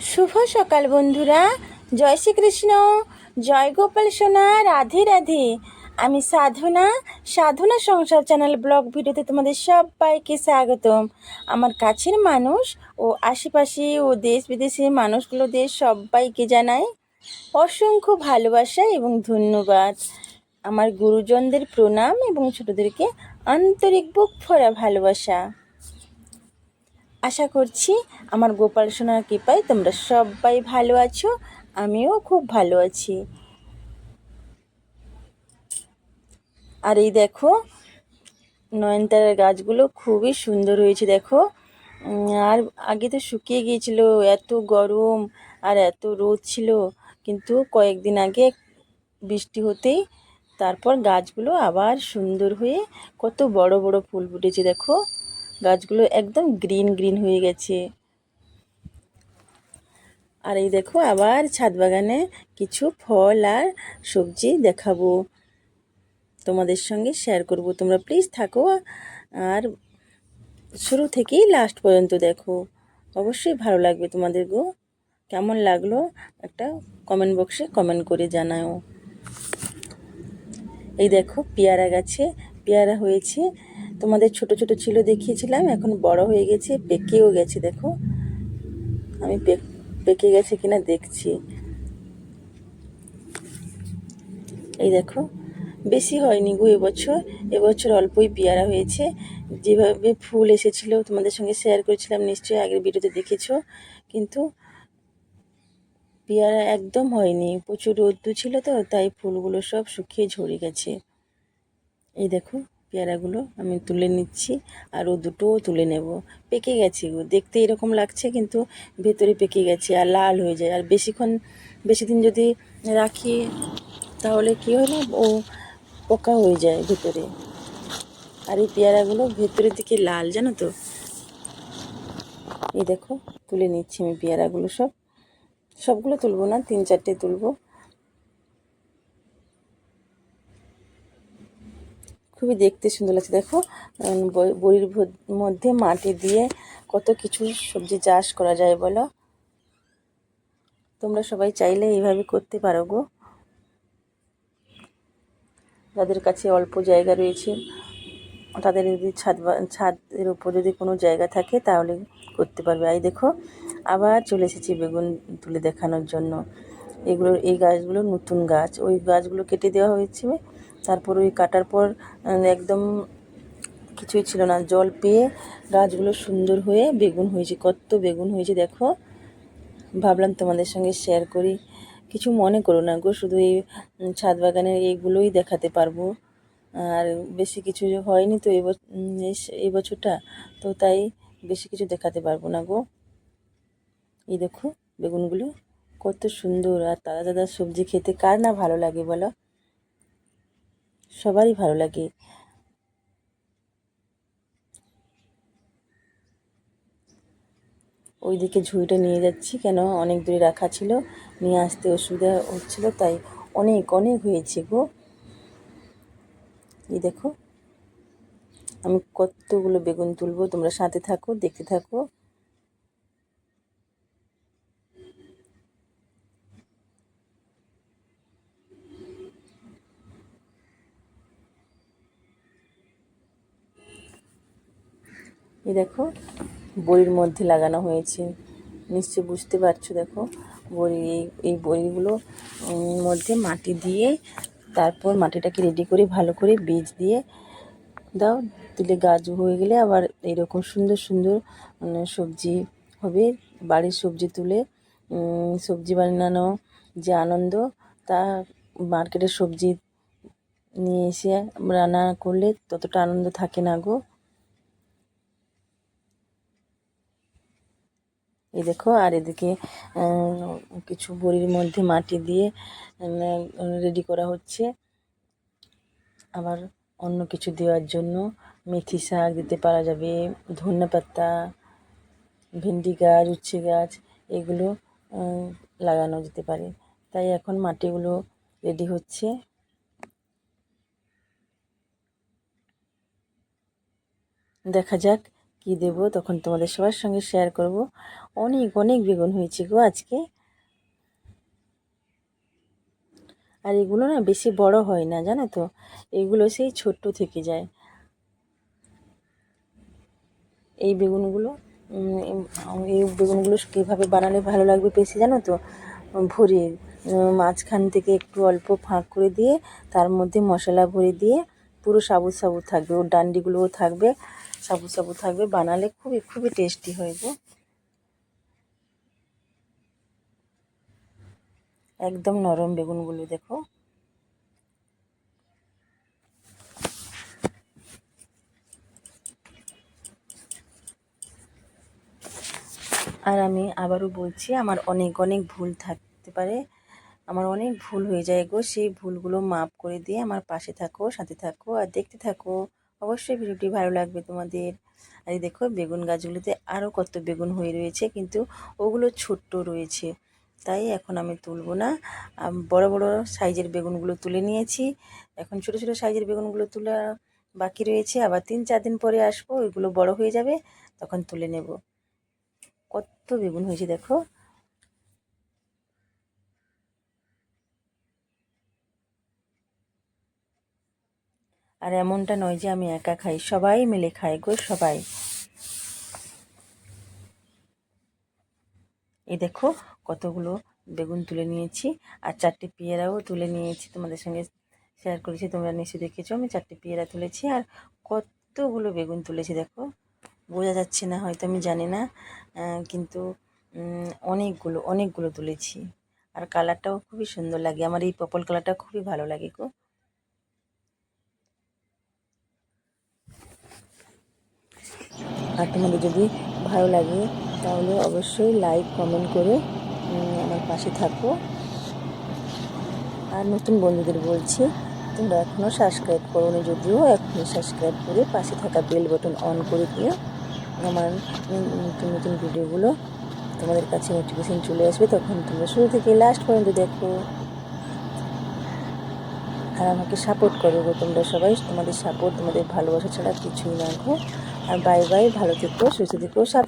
শুভ সকাল বন্ধুরা। জয় শ্রীকৃষ্ণ। জয় গোপাল সোনা। রাধে রাধে। আমি সাধনা। সাধনা সংসার চ্যানেল ব্লগ ভিডিওতে তোমাদের সবাইকে স্বাগতম। আমার কাছের মানুষ ও আশেপাশে ও দেশ বিদেশের মানুষগুলোদের সবাইকে জানাই অসংখ্য ভালোবাসা এবং ধন্যবাদ। আমার গুরুজনদের প্রণাম এবং ছোটদেরকে আন্তরিক বুক ভরা ভালোবাসা। আশা করছি আমার গোপাল সোনার কৃপায় তোমরা সবাই ভালো আছো। আমিও খুব ভালো আছি। আর এই দেখো, নয়নতারার গাছগুলো খুবই সুন্দর হয়েছে, দেখো। আর আগে তো শুকিয়ে গিয়েছিল, এত গরম আর এত রোদ ছিল। কিন্তু কয়েকদিন আগে বৃষ্টি হতেই তারপর গাছগুলো আবার সুন্দর হয়ে কত বড় বড় ফুল ফুটেছে, দেখো। গাছগুলো একদম গ্রিন গ্রিন হয়ে গেছে। আর এই দেখো, আবার ছাদ বাগানে কিছু ফল আর সবজি দেখাবো। তোমাদের সঙ্গে শেয়ার করব। তোমরা প্লিজ থাকো আর শুরু থেকেই লাস্ট পর্যন্ত দেখো। অবশ্যই ভালো লাগবে তোমাদের গো। কেমন লাগল একটা কমেন্ট বক্সে কমেন্ট করে জানাও। এই দেখো, পেয়ারা গাছে, পেয়ারা হয়েছে তোমাদের ছোট ছোট ছিল দেখিয়েছিলাম, এখন বড় হয়ে গেছে, পেকেও গেছে, দেখো। আমি পেকে গেছে কিনা দেখছি। এই দেখো, বেশি হয়নি গো এবছর। এবছর অল্পই পেয়ারা হয়েছে। যেভাবে ফুল এসেছিল, তোমাদের সঙ্গে শেয়ার করেছিলাম, নিশ্চয়ই আগের ভিডিওতে দেখেছ। কিন্তু পেয়ারা একদম হয়নি, প্রচুর রোদ্দু ছিল তো, তাই ফুলগুলো সব শুকিয়ে ঝরে গেছে। এই দেখো পেয়ারাগুলো আমি তুলে নিচ্ছি আর ও দুটোও তুলে নেব। পেকে গেছে গো, দেখতে এরকম লাগছে কিন্তু ভেতরে পেকে গেছে আর লাল হয়ে যায়। আর বেশিক্ষণ, বেশি দিন যদি রাখি তাহলে কী হয় না ও পোকা হয়ে যায় ভেতরে। আর এই পেয়ারাগুলো ভেতরের দিকে লাল, জানো তো? এই দেখো, তুলে নিচ্ছি আমি পেয়ারাগুলো সব। সবগুলো তুলবো না, তিন চারটে তুলবো। খুবই দেখতে সুন্দর লাগছে, দেখো। বড়ির মধ্যে মাটি দিয়ে কত কিছু সবজি চাষ করা যায় বলো? তোমরা সবাই চাইলে এইভাবে করতে পারো গো। যাদের কাছে অল্প জায়গা রয়েছে, তাদের যদি ছাদ ছাদের উপর যদি কোনো জায়গা থাকে, তাহলে করতে পারবে। এই দেখো, আবার চলে এসেছি বেগুন তুলে দেখানোর জন্য। এগুলো, এই গাছগুলো নতুন গাছ। ওই গাছগুলো কেটে দেওয়া হয়েছে। তারপর ওই কাটার পর একদম কিছুই ছিল না। জল পেয়ে গাছগুলো সুন্দর হয়ে বেগুন হয়েছে, কত বেগুন হয়েছে দেখো। ভাবলাম তোমাদের সঙ্গে শেয়ার করি। কিছু মনে করো না গো, শুধু এই ছাদ বাগানের এইগুলোই দেখাতে পারব। আর বেশি কিছু হয়নি তো এই বছরটা তো তাই বেশি কিছু দেখাতে পারব না গো। এই দেখো বেগুনগুলো কত সুন্দর, আর তাজা তাজা সবজি খেতে কার না ভালো লাগে বলো? সবারই ভালো লাগে। ওইদিকে ঝুড়িটা নিয়ে যাচ্ছি, কেন অনেক দূরে রাখা ছিল, নিয়ে আসতে অসুবিধা হচ্ছিল, তাই অনেক অনেক হয়েছে গো। এই দেখো, আমি কতগুলো বেগুন তুলবো, তোমরা সাথে থাকো, দেখতে থাকো। এই দেখো, বড়ির মধ্যে লাগানো হয়েছে। নিশ্চয় বুঝতে পারছ দেখো, বড়ি, এই বড়িগুলো মধ্যে মাটি দিয়ে তারপর মাটিটাকে রেডি করে ভালো করে বীজ দিয়ে দাও, দিলে গাছ হয়ে গেলে আবার এরকম সুন্দর সুন্দর সবজি হবে। বাড়ির সবজি তুলে সবজি বানানো যে আনন্দ, তা মার্কেটের সবজি নিয়ে এসে রান্না করলে ততটা আনন্দ থাকে না গো। এই দেখো, আর এদিকে কিছু বড়ির মধ্যে মাটি দিয়ে রেডি করা হচ্ছে। আবার অন্য কিছু দেওয়ার জন্য মেথি শাক দিতে পারা যাবে, ধনে ভেন্ডি গাছ, উচ্ছে গাছ, এগুলো লাগানো যেতে পারে। তাই এখন মাটিগুলো রেডি হচ্ছে। দেখা যাক কি দেবো? তখন তোমাদের সবার সঙ্গে শেয়ার করব। অনেক অনেক বেগুন হয়েছে গো আজকে। আর এগুলো না বেশি বড় হয় না, জানো তো? এগুলো সেই ছোট্ট থেকে যায়। এই বেগুনগুলো এই বেগুনগুলো কীভাবে বানালে ভালো লাগবে বেশি জানো তো? ভরে মাঝখান থেকে একটু অল্প ফাঁক করে দিয়ে, তার মধ্যে মশলা ভরে দিয়ে পুরো সাবুত সাবুত থাকবে, ওর ডান্ডিগুলোও থাকবে সাবুত সাবুত থাকবে, বানালে খুবই খুবই টেস্টি হয় গো। একদম নরম বেগুনগুলো, দেখো। আর আমি আবারও বলছি, আমার অনেক অনেক ভুল থাকতে পারে। আমার অনেক ভুল হয়ে যায় গো। সেই ভুলগুলো মাপ করে দিয়ে আমার পাশে থাকো, সাথে থাকো আর দেখতে থাকো। অবশ্যই ভিডিওটি ভালো লাগবে তোমাদের। আর দেখো, বেগুন গাছগুলোতে আরও কত বেগুন হয়ে রয়েছে, কিন্তু ওগুলো ছোট্ট রয়েছে। তাই এখন আমি তুলবো না। বড় বড় সাইজের বেগুনগুলো তুলে নিয়েছি। এখন ছোট ছোট সাইজের বেগুনগুলো তোলা বাকি রয়েছে। আবার তিন চার দিন পরে আসব, ওইগুলো বড় হয়ে যাবে, তখন তুলে নেব। কত বেগুন হয়েছে দেখো। আর এমনটা নয় যে আমি একা খাই, সবাই মিলে খাই গো, সবাই। এই দেখো কতগুলো বেগুন তুলে নিয়েছি আর চারটে পেয়ারাও তুলে নিয়েছি, তোমাদের সঙ্গে শেয়ার করেছি, তোমরা নিশ্চয়ই দেখেছ, আমি চারটে পেয়ারা তুলেছি আর কতগুলো বেগুন তুলেছি দেখো। বোঝা যাচ্ছে না, হয়তো আমি জানি না কিন্তু অনেকগুলো অনেকগুলো তুলেছি। আর কালারটাও খুবই সুন্দর লাগে, আমার এই পপল কালারটা খুবই ভালো লাগে গো। আর তোমাদের যদি ভালো লাগে, তাহলে অবশ্যই লাইক কমেন্ট করে আমার পাশে থাকো। আর নতুন বন্ধুদের বলছি, তোমরা এখনও সাবস্ক্রাইব করো নি যদিও, এখনই সাবস্ক্রাইব করে পাশে থাকা বেল বাটন অন করে দিও। আমার নতুন নতুন ভিডিওগুলো তোমাদের কাছে নোটিফিকেশন চলে আসবে, তখন তোমরা শুরু থেকে লাস্ট পর্যন্ত দেখো। আর আমাকে সাপোর্ট করো তোমরা সবাই, তোমাদের সাপোর্ট তোমাদের ভালোবাসা ছাড়া কিছুই না গো। আর বাই বাই ভালো থেকো সুস্থ থেকো সাথে